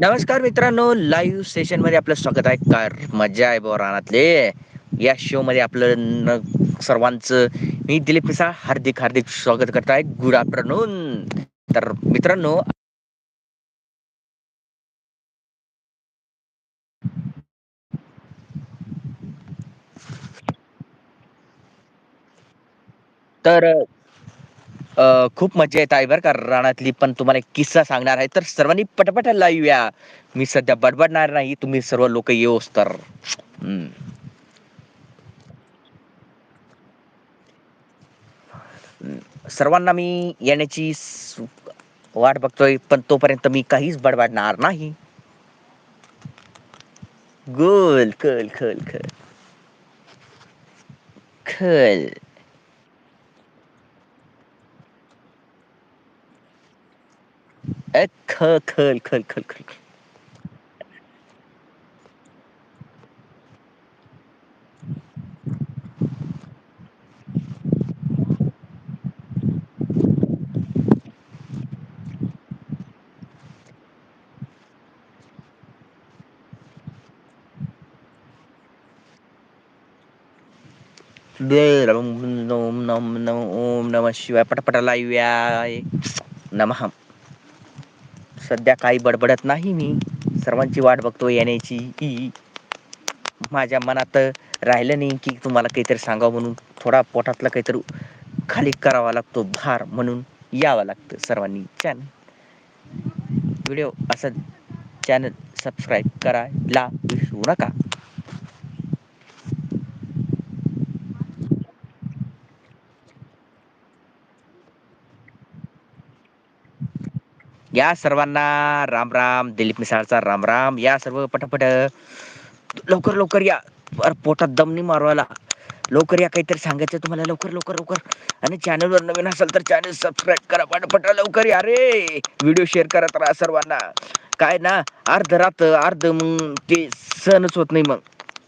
नमस्कार मित्रांनो लाईव्ह सेशनमध्ये आपलं स्वागत आहे. कार मजा आहे ब रानातले. या शो मध्ये आपलं सर्वांच सर्वांचं मी दिलीप मिसा हार्दिक हार्दिक स्वागत करत आहे. गुड आफ्टरनून तर मित्रांनो तर खूप मजा येत आहे बरं का रानातली पण तुम्हाला एक किस्सा सांगणार आहे. तर सर्वांनी पटपट लाईव्ह या मी सध्या बडबडणार नाही तुम्ही सर्व लोक येऊस तर. हम्म. सर्वांना मी येण्याची वाट बघतोय पण तोपर्यंत मी काहीच बडबडणार नाही. गोल खल खल खल. खल. अ ख खल खल खल खल ओम नम नम ओम नम शिवाय पटापटा लाईव्ह या नमः सध्या काही बडबडत नाही मी. सर्वांची वाट बघतो येण्याची. ई. माझ्या मनात राहिलं नाही की तुम्हाला काहीतरी सांगावं म्हणून. थोडा पोटातला काहीतरी खाली करावा लागतो भार म्हणून यावं लागतं सर्वांनी. छान व्हिडिओ असं चॅनल सबस्क्राईब करायला विसरू नका. या सर्वांना राम राम दिलीप मिसाळचा राम राम. या सर्व पटापट लवकर लवकर या. अरे पोटात दमनी मारवायला. लवकर या काहीतरी सांगायचं तुम्हाला. लवकर लवकर लवकर. आणि चॅनलवर नवीन असेल तर चॅनल सबस्क्राईब करा. पटापट लवकर या रे. व्हिडिओ शेअर करत राहा सर्वांना. काय ना अर्ध रात अर्ध मग ते सहनच होत नाही मग.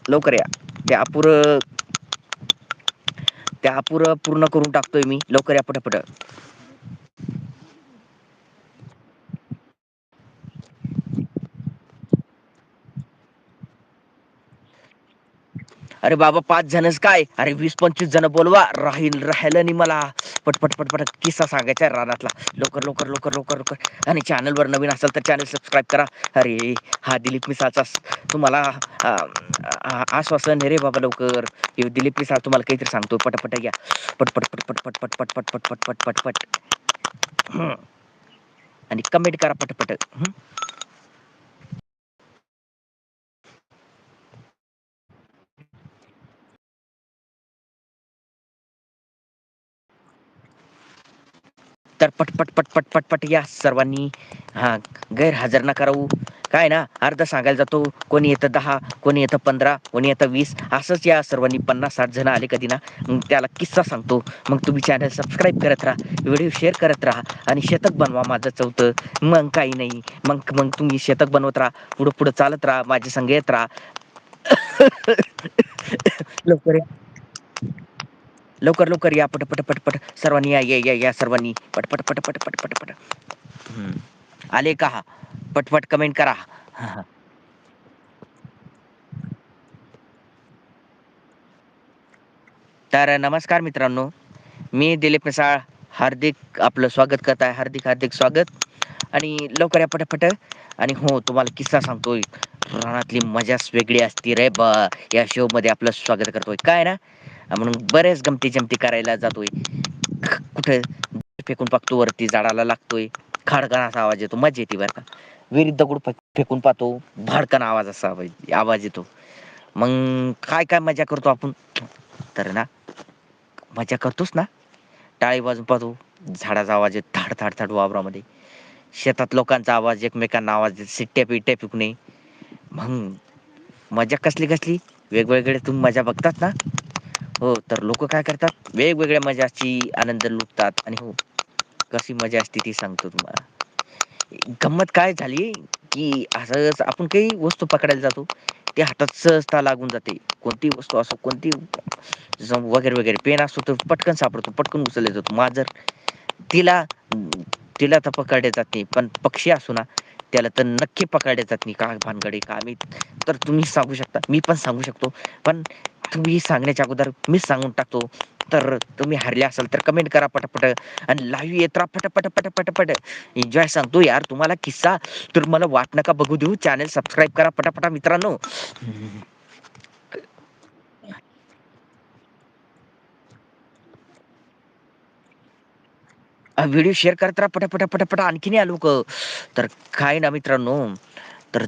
लवकर या. ते अपुर त्या अपुरं पूर्ण करून टाकतोय मी. लवकर या पटापट. अरे बाबा पाच जणच काय अरे वीस पंचवीस जण बोलवा राहील राहिलं नाही मला पटपट पटपट किस्सा सांगायचा आहे रानातला लवकर लवकर लवकर लवकर लवकर आणि चॅनलवर नवीन असेल तर चॅनल सबस्क्राईब करा अरे हा दिलीप मिसाचा तुम्हाला आश्वासन रे बाबा लवकर हे दिलीप मिसाळ तुम्हाला काहीतरी सांगतो पटपट घ्या पटपट पटपट पटपट पटपट पटपट पटपट पट आणि कमेंट करा पटपट तर पटपट पटपट पटपट या सर्वांनी. हा गैरहजर ना करावू काय ना अर्ध सांगायला जातो कोणी येतं दहा कोणी येतं पंधरा कोणी येतं वीस असंच या सर्वांनी पन्नास साठ जण आले कधी ना मग त्याला किस्सा सांगतो. मग तुम्ही चॅनल सबस्क्राईब करत राहा व्हिडिओ शेअर करत राहा आणि शतक बनवा माझं चौथं. मग काही नाही मग मग तुम्ही शतक बनवत राहा पुढं पुढं चालत राहा माझ्या संग येत राहा. लवकर या. लवकर लवकर या पट पट पट पट. सर्वांनी या या या या सर्वांनी. पट पट पट पट पट पट पट. आले का? पटपट कमेंट करा. हा, हा. तर नमस्कार मित्रांनो मी दिलीप मिसाळ. हार्दिक आपलं स्वागत करत आहे. हार्दिक हार्दिक स्वागत. आणि लवकर या पटापट आणि हो तुम्हाला किस्सा सांगतोय. रानातली मजाच वेगळी असती रे बा. या शो मध्ये आपलं स्वागत करतोय. काय ना? म्हणून बऱ्याच गमती जमती करायला जातोय. कुठे फेकून पाकतो वरती झाडाला लागतोय. खाडकान असा आवाज येतो मजा येते बरं का. विहिरीत दगड फेकून पाहतो भाडकान आवाज असा आवाज आवाज येतो. मग काय काय मजा करतो आपण? तर ना मजा करतोच ना? टाळी वाजून पाहतो झाडाचा आवाज येत थाड थाड थाड वावरामध्ये. शेतात लोकांचा आवाज एकमेकांना आवाज येत सिट्ट्या पिट्ट्या पिकणे मग मजा कसली कसली? वेगवेगळे तुम्ही मजा बघतात ना? हो तर लोक काय करतात? वेगवेगळ्या मजाची आनंद लुटतात आणि हो कशी मजा असते ती सांगतो तुम्हाला. गंमत काय झाली की असं आपण काही वस्तू पकडायला जातो ते हातात सहजता लागून जाते. कोणती वस्तू असो कोणती वगैरे वगैरे पेन असतो तर पटकन सापडतो पटकन उचलला जातो. माजर तिला तिला तर पकडले जात नाही पण पक्षी असो ना त्याला तर नक्की पकडले जात नाही. का भानगडे का मी तर तुम्ही सांगू शकता मी पण सांगू शकतो. पण तुम्ही सांगण्याच्या अगोदर मी सांगून टाकतो. तर तुम्ही हरले असाल तर कमेंट करा पटापट. आणि लाईव्ह येत राहा पटापट पटापट पट एन्जॉय सांगतो यार तुम्हाला किस्सा तर मला वाट नका बघू देऊ. चॅनल सबस्क्राईब करा पटापटा मित्रांनो. व्हिडिओ शेअर करत राहा पटापटा पटापटा. आणखीन या लोक. तर काय ना मित्रांनो? तर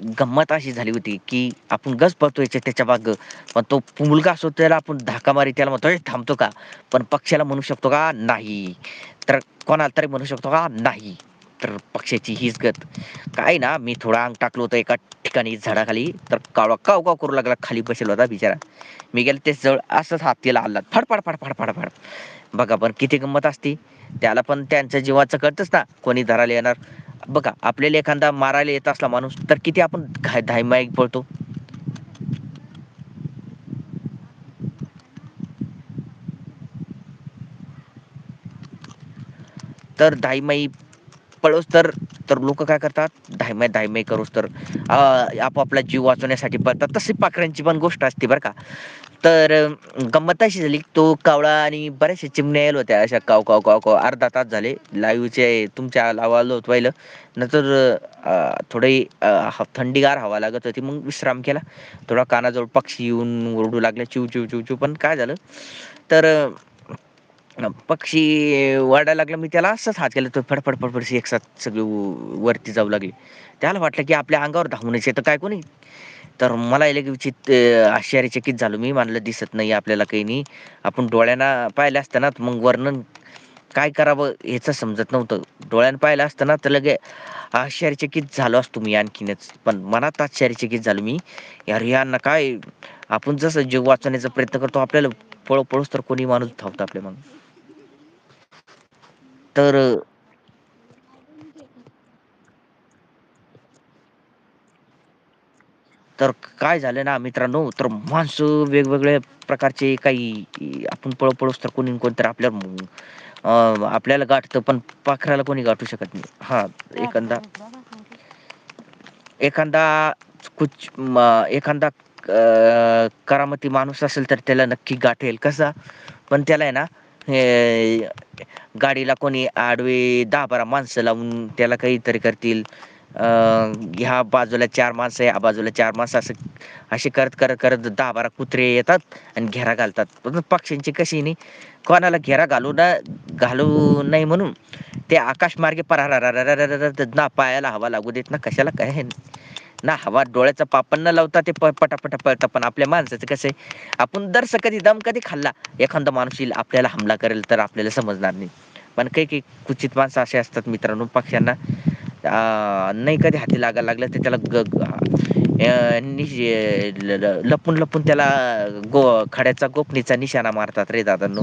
गंमत अशी झाली होती की आपण गज पळतोय त्याच्या बाग पण तो मुलगा असतो त्याला आपण धाका मारी त्याला म्हणतोय थांबतो का? पण पक्षाला म्हणू शकतो का? नाही. तर कोणाला तरी म्हणू शकतो का? नाही. तर पक्षाची हीच गत. काय ना मी थोडा अंग टाकलो होतो एका ठिकाणी झाडाखाली. तर कावळा काव काव करू लागला खाली बसेल होता बिचारा. मी गेलो ते जवळ असंच हातीला आला. फड फडफड फड बघा पण किती गंमत असती. त्याला पण त्यांच्या जीवाचं कळतच ना. कोणी धरायला येणार. बघा आपल्याला एखादा मारायला येत असला माणूस तर किती आपण धायमाईक पळतो? तर धाईमाई पळोस तर तर लोक काय करतात? धायमाय धायमाय करोस तर आपापला जीव वाचवण्यासाठी पळतात. तशी पाखरांची पण गोष्ट असते बरं का. तर गंमत अशी झाली तो कावळा आणि बऱ्याचशा चिमण्या यायला होत्या. अशा काव काव काव काव अर्धा तास झाले. लाईव्हचे तुमच्या लावालो होत पहिलं. नंतर थोडी थंडीगार हवा लागत होती मग विश्राम केला. थोडा कानाजवळ पक्षी येऊन ओरडू लागले चिव चिव चिव चिव. पण काय झालं? तर पक्षी वाढायला लागला मी त्याला असंच हात केला तो फडफड फडफड एक साथ सगळी वरती जाऊ लागली. त्याला वाटलं की आपल्या अंगावर धावूनच येतं काय कोणी? तर मला याला की विचित आश्चर्यचकित झालो. मी मानलं दिसत नाही आपल्याला काही नाही. आपण डोळ्यांना पाहिलं असतं ना मग वर्णन काय करावं ह्याचं समजत नव्हतं. डोळ्यानं पाहिलं असतं ना तर लगे आश्चर्यचकित झालो असतो मी आणखीनच. पण मनात आश्चर्यचकित झालो मी. यार यांना काय? आपण जसं जीव वाचवण्याचा प्रयत्न करतो आपल्याला पळो पळोस तर कोणी माणूस धावतो आपल्या मग. तर तर काय झालं ना मित्रांनो तर माणसं वेगवेगळ्या प्रकारचे काही आपण पळपळूस तर कोणी कोणत आपल्या आपल्याला गाठतं पण पाखराला कोणी गाठू शकत नाही. हा एखादा एखादा कुच एखादा करामती माणूस असेल तर त्याला नक्की गाठेल. कसा? पण त्याला आहे ना हे गाडीला कोणी आडवे दहा बारा माणसं लावून त्याला काहीतरी करतील. ह्या बाजूला चार माणसं या बाजूला चार माणसं असं असे करत करत करत दहा बारा कुत्रे येतात आणि घेरा घालतात. पण पक्ष्यांची कशी नाही कोणाला घेरा घालू ना घालू नाही म्हणून ते आकाशमार्गे मार्गे ना पायाला हवा लागू देत ना कशाला काय ना हवा डोळ्याचा पापण न लावता ते पटापटा पळतात पण आपल्या माणसाचं कसं आहे आपण दरस कधी दम कधी खाल्ला एखादा माणूस येईल आपल्याला हमला करेल तर आपल्याला समजणार नाही. पण काही काही कुचित माणसं असे असतात मित्रांनो पक्ष्यांना नाही कधी हाती लागायला लागलं तर त्याला ग लपून लपून त्याला गो खड्याचा गोफणीचा निशाणा मारतात रे दादांनो.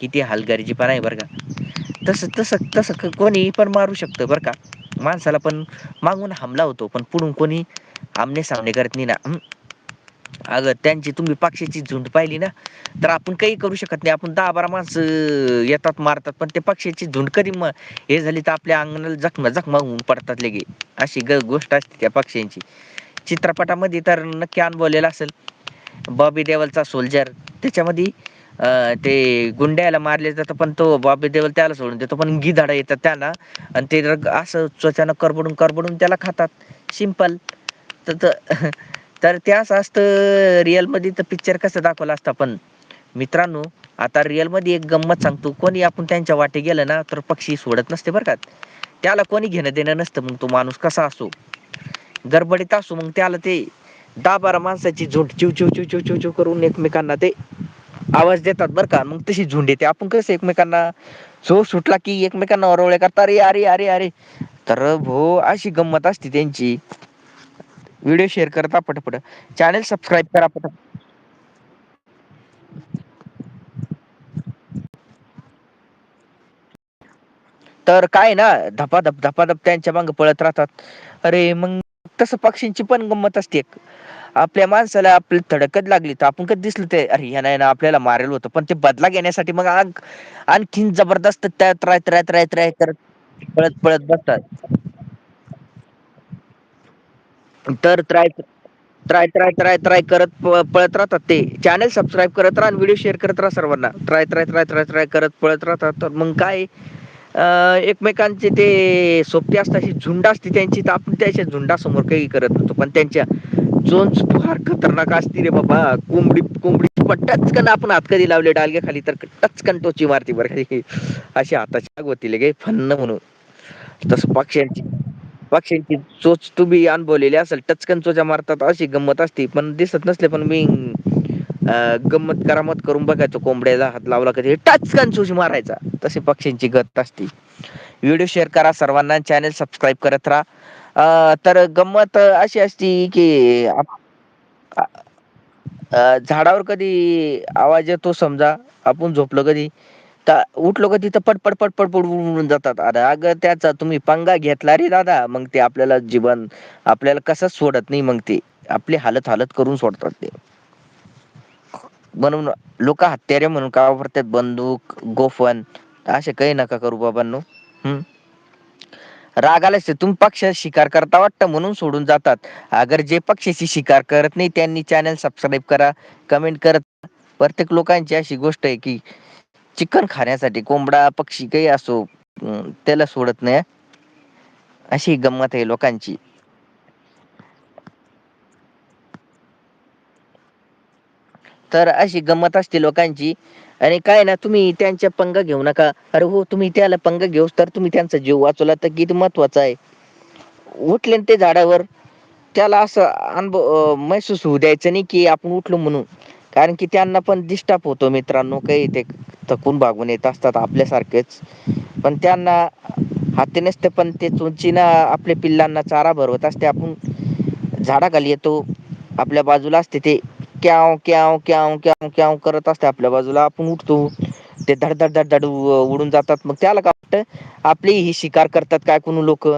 किती हलगर्जी पण आहे बरं का. तसं तसं तसं कोणी पण मारू शकतं बरं का. माणसाला पण मागून हमला होतो पण पुढून कोणी आमने सामने करत नाही ना. अगं त्यांची तुम्ही पक्षाची झुंड पाहिली ना तर आपण काही करू शकत नाही. आपण दहा बारा माणसं येतात मारतात पण ते पक्षाची झुंड कधी मग हे झाली तर आपल्या अंगणाला जखमा जखमा होऊन पडतात लगे. अशी ग गोष्ट असते त्या पक्ष्यांची चित्रपटामध्ये तर नक्की अनुभवलेला असेल. बॉबी देवलचा सोल्जर. त्याच्यामध्ये ते गुंड्याला मारले जातं पण तो बॉबी देवल त्याला सोडून देतो पण गिधाड येतात त्याला. आणि ते असं त्वचानं करबडून करबडून त्याला खातात. सिंपल तर तर ते असं असतं रिअलमध्ये तर पिक्चर कसं दाखवलं असतं पण मित्रांनो आता रिअलमध्ये एक गंमत सांगतो. कोणी आपण त्यांच्या वाटे गेलं ना तर पक्षी सोडत नसते बरं का. त्याला कोणी घेणं देणं नसतं मग तो माणूस कसा असो. गडबडीत असो मग त्याला ते दहा बारा माणसाची झोट चिव चिव चिव चिव चिव चिव करून एकमेकांना ते आवाज देतात बरं का. मग तशी झुंड येते. आपण कसं एकमेकांना जो सुटला की एकमेकांना ओरवळे करता अरे अरे अरे अरे. तर भो अशी गंमत असते त्यांची. व्हिडिओ शेअर करता पटपट. चॅनल सबस्क्राईब करा पट तर काय ना धपाधप धपाधप त्यांच्या मागे पळत राहतात. अरे मग तस पक्षींची पण गंमत असते एक. आपल्या माणसाला आपली धडकत लागली तर आपण कधी दिसलं ते अरे ह्या नाही ना आपल्याला मारेल होतं. पण ते बदला घेण्यासाठी मग आग आणखीन जबरदस्त त्यात राहत राहत राहत राहत करत पळत पळत बसतात. तर try try try try try करत पळत राहतात ते. चॅनल सबस्क्राईब करत राहा व्हिडिओ शेअर करत राहा सर्वांना. Try try try try try करत पळत राहतात. तर मग काय एकमेकांचे ते सोबती असतात अशी झुंड असते त्यांची तर आपण त्याच्या झुंडासमोर काही करत नव्हतो. पण त्यांच्या चोच फार खतरनाक असती रे बाबा. कोंबडी कोंबडी टचकन आपण हात कधी लावले डालग्या खाली तर टचकन टोची मारती खाली अशी हाताची आग होती फन्न म्हणून. तसं पक्ष्यांची पक्ष्यांची चोच तुम्ही अनुभवलेली असेल टचकन चोचा मारतात अशी गंमत असती. पण दिसत नसले पण मी गंमत करामत करून बघायचो कोंबड्याला हात लावला कधी टचकन चोच मारायचा. तसे पक्ष्यांची गत असती. व्हिडिओ शेअर करा सर्वांना चॅनल सबस्क्राईब करत राहा. अ तर गंमत अशी असती की अ झाडावर कधी आवाज येतो समजा आपण झोपलो कधी तर उठलो का तिथं पटपट पटपट पडून जातात. अरे अग त्याचा तुम्ही पंगा घेतला रे दादा. मग ते आपल्याला जीवन आपल्याला कसच सोडत नाही मग ते. आपली हालत हालत करून सोडतात ते. म्हणून लोक हत्यारे म्हणून का वापरतात? बंदूक गोफन असे काही नका करू बाबांनो. हम् रागालाच तुम्ही पक्ष शिकार करता वाटतं म्हणून सोडून जातात. अगर जे पक्षाची शिकार करत नाही त्यांनी चॅनल सबस्क्राईब करा कमेंट करत प्रत्येक लोकांची अशी गोष्ट आहे की चिकन खाण्यासाठी कोंबडा पक्षी काही असो त्याला सोडत नाही अशी गंमत आहे लोकांची. तर अशी गंमत असते लोकांची. आणि काय ना तुम्ही त्यांच्या पंग घेऊ नका. अरे हो तुम्ही त्याला पंग घेऊस तर तुम्ही त्यांचा जीव वाचवला तर किती महत्त्वाचा आहे. उठले ते झाडावर. त्याला असं अनुभव महसूस होऊ द्यायचं नाही की आपण उठलो म्हणून. कारण की त्यांना पण डिस्टर्ब होतो मित्रांनो काही ते थकून भागून येत असतात आपल्यासारखेच. पण त्यांना हाती नसते पण ते चुंचीना आपल्या पिल्लांना चारा भरवत असते. आपण झाडाखाली येतो आपल्या बाजूला असते ते. क्याव क्याव क्याव क्याव क्याव करत असते आपल्या बाजूला. आपण उठतो ते धड धड धड धड उडून जातात. मग त्याला काय वाटत? आपली ही शिकार करतात काय कोण लोक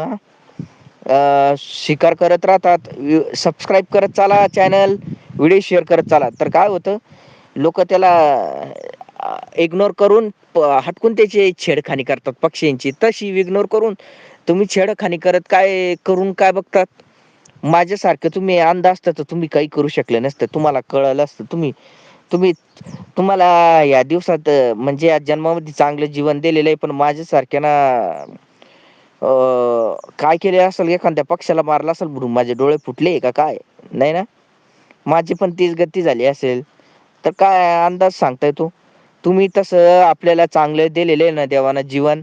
शिकार करत राहतात. सबस्क्राईब करत चाला चॅनल व्हिडिओ शेअर करत चाला. तर काय होतं? लोक त्याला इग्नोर करून हटकून त्याची छेडखानी करतात पक्ष्यांची. तशी इग्नोर करून तुम्ही छेडखानी करत काय करून काय बघतात? माझ्यासारखं तुम्ही अंध असता तर तुम्ही काही करू शकले नसतं. तुम्हाला कळलं असतं. तुम्ही तुम्ही तुम्हाला या दिवसात म्हणजे या जन्मामध्ये चांगलं जीवन दिलेलं आहे पण माझ्यासारख्याना ना काय केले असेल एखाद्या पक्षाला मारला असेल म्हणून माझे डोळे फुटले का काय? नाही ना? माझी पण तीच गती झाली असेल. तर काय अंदाज सांगताय तू? तुम्ही तसं आपल्याला चांगलं दिलेलं आहे ना देवाना जीवन?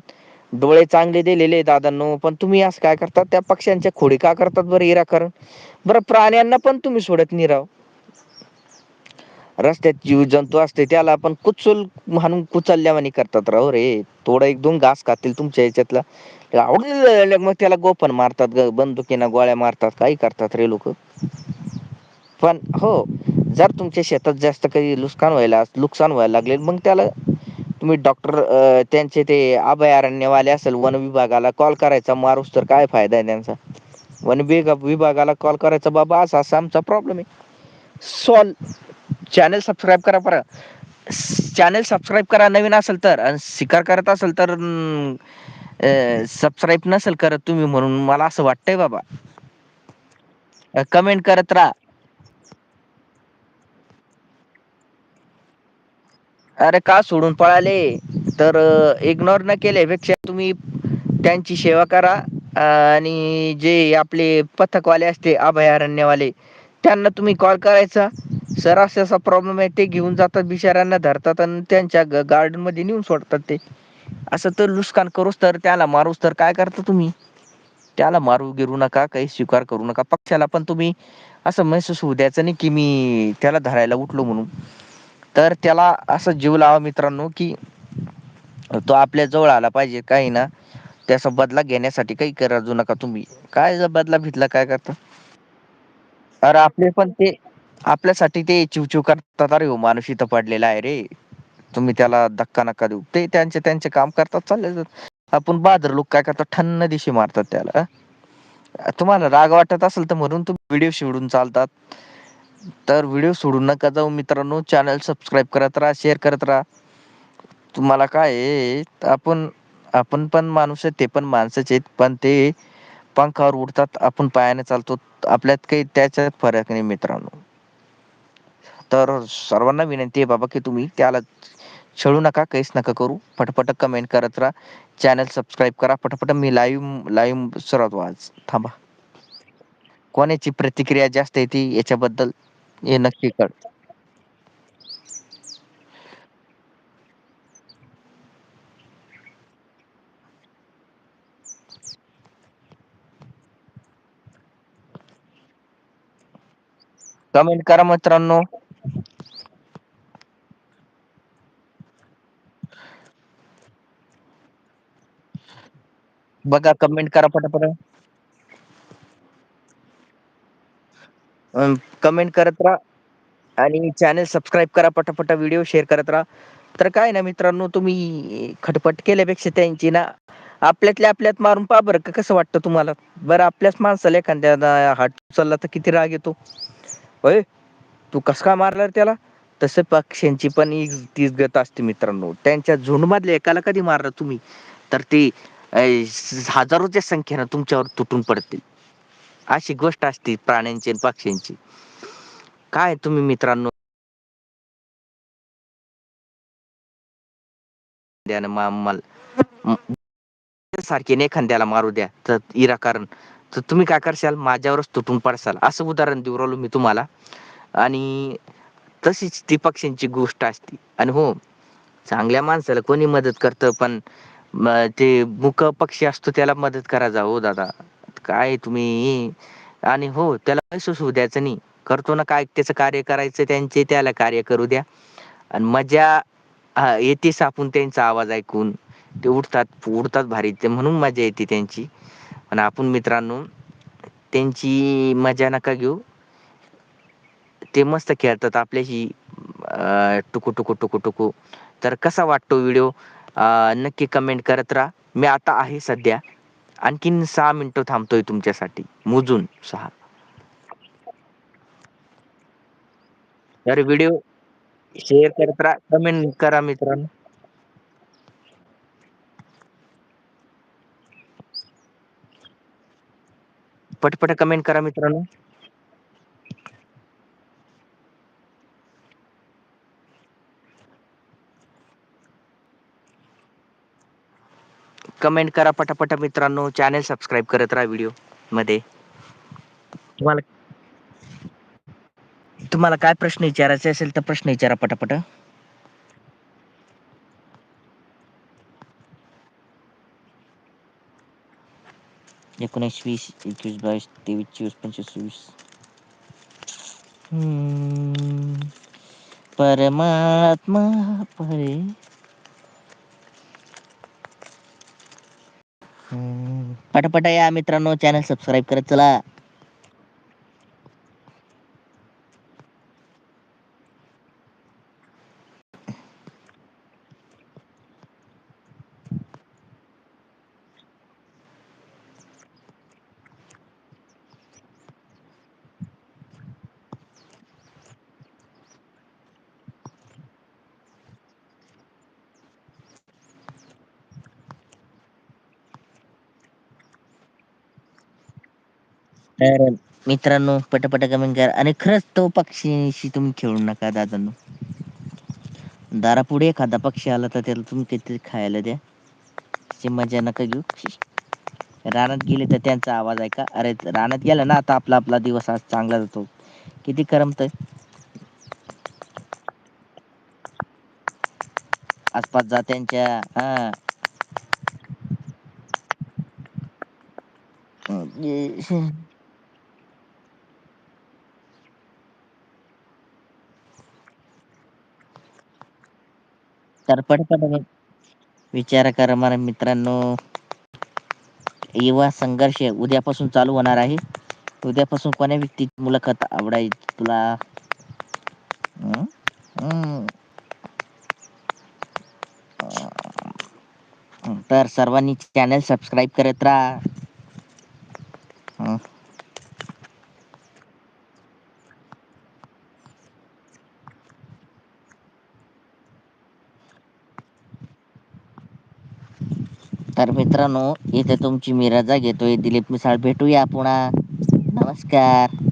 डोळे चांगले दिलेले दादांनो पण तुम्ही असं काय करतात? त्या पक्ष्यांच्या खोडी का करतात बरं इराकरण बरं प्राण्यांना पण तुम्ही सोडत नाही राव. रस्त्यात जीव जंतू असते त्याला आपण कुचल म्हणून कुचलल्यावानी करतात राव रे. थोडा एक दोन घास खातील तुमच्या याच्यातला. आवड मग त्याला गोपन मारतात बंदुकीना गोळ्या मारतात काही करतात रे लोक. पण हो जर तुमच्या शेतात जास्त काही नुकसान व्हायला नुकसान व्हायला लागले मग त्याला तुम्ही डॉक्टर त्यांचे ते अभयारण्यवाले असेल वन विभागाला कॉल करायचा मारूस तर काय फायदा आहे त्यांचा? वन विभागाला कॉल करायचा बाबा असा असा आमचा प्रॉब्लेम आहे. सॉल्व चॅनल सबस्क्राईब करा बर. चॅनेल सबस्क्राईब करा नवीन असेल तर. आणि स्वीकार करत असेल तर सबस्क्राईब नसेल करत तुम्ही म्हणून मला असं वाटतंय बाबा. कमेंट करत राहा. अरे का सोडून पळाले? तर इग्नोर न केल्यापेक्षा तुम्ही त्यांची सेवा करा. आणि जे आपले पथकवाले असते अभयारण्यवाले त्यांना तुम्ही कॉल करायचा. सर असा असा प्रॉब्लेम आहे ते घेऊन जातात बिचाऱ्यांना धरतात आणि त्यांच्या गार्डनमध्ये नेऊन सोडतात ते. असं तर लुस्कान करूच तर त्याला मारूच तर काय करता तुम्ही? त्याला मारू गिरू नका काही स्वीकार करू नका. पक्षाला पण तुम्ही असं महसूस होऊ द्यायचं नाही की मी त्याला धरायला उठलो म्हणून. तर त्याला असं जीव लावा मित्रांनो की तो आपल्या जवळ आला पाहिजे. काही ना त्याचा बदला घेण्यासाठी काही करू नका तुम्ही. काय बदला भितला काय करता? अरे आपले पण ते आपल्यासाठी ते चिवचिव करतात. अरे हो माणूस इथं पडलेला आहे रे. तुम्ही त्याला धक्का नक्का देऊ. ते त्यांचे त्यांचे काम करतात चालले आपण बाजर लोक काय करतात? ठन्न दिशी मारतात त्याला. तुम्हाला राग वाटत असेल तर म्हणून तुम्ही व्हिडिओ शिवडून चालतात. तर व्हिडिओ सोडून नका जाऊ मित्रांनो. चॅनल सबस्क्राईब करत राहा शेअर करत राहा. तुम्हाला काय आपण आपण पण माणूस आहे ते पण माणसाचे पण ते पंखावर उडतात आपण पायाने चालतो. आपल्यात काही त्याच्यात फरक नाही मित्रांनो. तर सर्वांना विनंती आहे बाबा की तुम्ही त्याला छळू नका काहीच नका करू. फटाफट कमेंट करत राहा. चॅनल सबस्क्राईब करा. पटापट मी लाईव्ह लाईव्ह सुरुवात आज थांबा. कोणाची प्रतिक्रिया जास्त येते याच्याबद्दल? हे नक्की कर. कमेंट करा मित्रांनो. बघा कमेंट करा पटापट. कमेंट करत राहा. आणि चॅनल सबस्क्राईब करा पटापटा व्हिडिओ शेअर करत राहा. तर काय ना मित्रांनो तुम्ही खटपट केल्यापेक्षा त्यांची ना आपल्यातल्या आपल्यात मारून पा बरं का कसं वाटतं तुम्हाला? बरं आपल्याच माणसाला एखाद्या हाट चालला तर किती राग येतो? होय? तू कस का मारला त्याला? तसं पक्ष्यांची पण एक तीच गत असते मित्रांनो. त्यांच्या झुंडमधल्या एकाला कधी मारलं तुम्ही? तर ते हजारोच्या संख्येनं तुमच्यावर तुटून पडतील. अशी गोष्ट असते प्राण्यांची आणि पक्ष्यांची. काय तुम्ही मित्रांनो? द्या ना मला एखाद्याला मारू द्या. तर इराकारण तर तुम्ही काय करशाल? माझ्यावरच तुटून पडसाल. असं उदाहरण देऊ राहिलो मी तुम्हाला. आणि तशीच ती पक्ष्यांची गोष्ट असते. आणि हो चांगल्या माणसाला कोणी मदत करतं पण ते मुक पक्षी असतो त्याला मदत करा जा हो दादा. काय तुम्ही? आणि हो त्याला पैसे होऊ द्यायचं नाही. करतो ना काय त्याचं कार्य करायचं त्यांचे त्याला कार्य करू द्या. आणि मजा हा, येतेच आपण त्यांचा आवाज ऐकून. ते उठतात उडतात भारी. ते म्हणून मजा येते त्यांची. पण आपण मित्रांनो त्यांची मजा नका घेऊ. ते मस्त खेळतात आपल्याशी टुकू टुकू टुकू टुकू. तर कसा वाटतो व्हिडिओ? नक्की कमेंट करत राहा. मी आता आहे सध्या. आणखीन सहा मिनिटं थांबतोय तुमच्यासाठी. मोजून सहा. तर व्हिडिओ शेअर करत राहा कमेंट करा मित्रांनो. पटपट कमेंट करा मित्रांनो. कमेंट करा पटापट मित्रांनो. चॅनल सबस्क्राईब करत राहा व्हिडिओमध्ये. तुम्हाला तुम्हाला काय प्रश्न विचारायचे असेल तर प्रश्न विचारा पटापट. एकोणीस वीस एकवीस बावीस तेवीस चोवीस पंचवीस वीस परमात्मा परे पटापटा या मित्रांनो चॅनल सबस्क्राईब करत चला. तर मित्रांनो पटापट कमेंट करा. आणि खरंच तो पक्षीशी तुम्ही खेळू नका दादांनो. दारापुढे एखादा पक्षी आला तर त्याला तुम्ही काहीतरी खायला द्या. त्याची मजा नका घेऊ. रानात गेले तर त्यांचा आवाज ऐका. अरे रानात गेला ना आता आपला आपला दिवस आज चांगला जातो. किती करमत आसपास जात्यांच्या हा. पटपट विचार करा मला मित्रांनो. युवा संघर्ष उद्यापासून चालू होणार आहे. उद्यापासून कोण्या व्यक्तीची मुलाखत आवडाय तुला? तर सर्वांनी चॅनल सबस्क्राईब करत राहा. तर मित्रांनो इथे तुमची मी रजा घेतोय दिलीप मिसाळ. भेटूया पुन्हा. नमस्कार.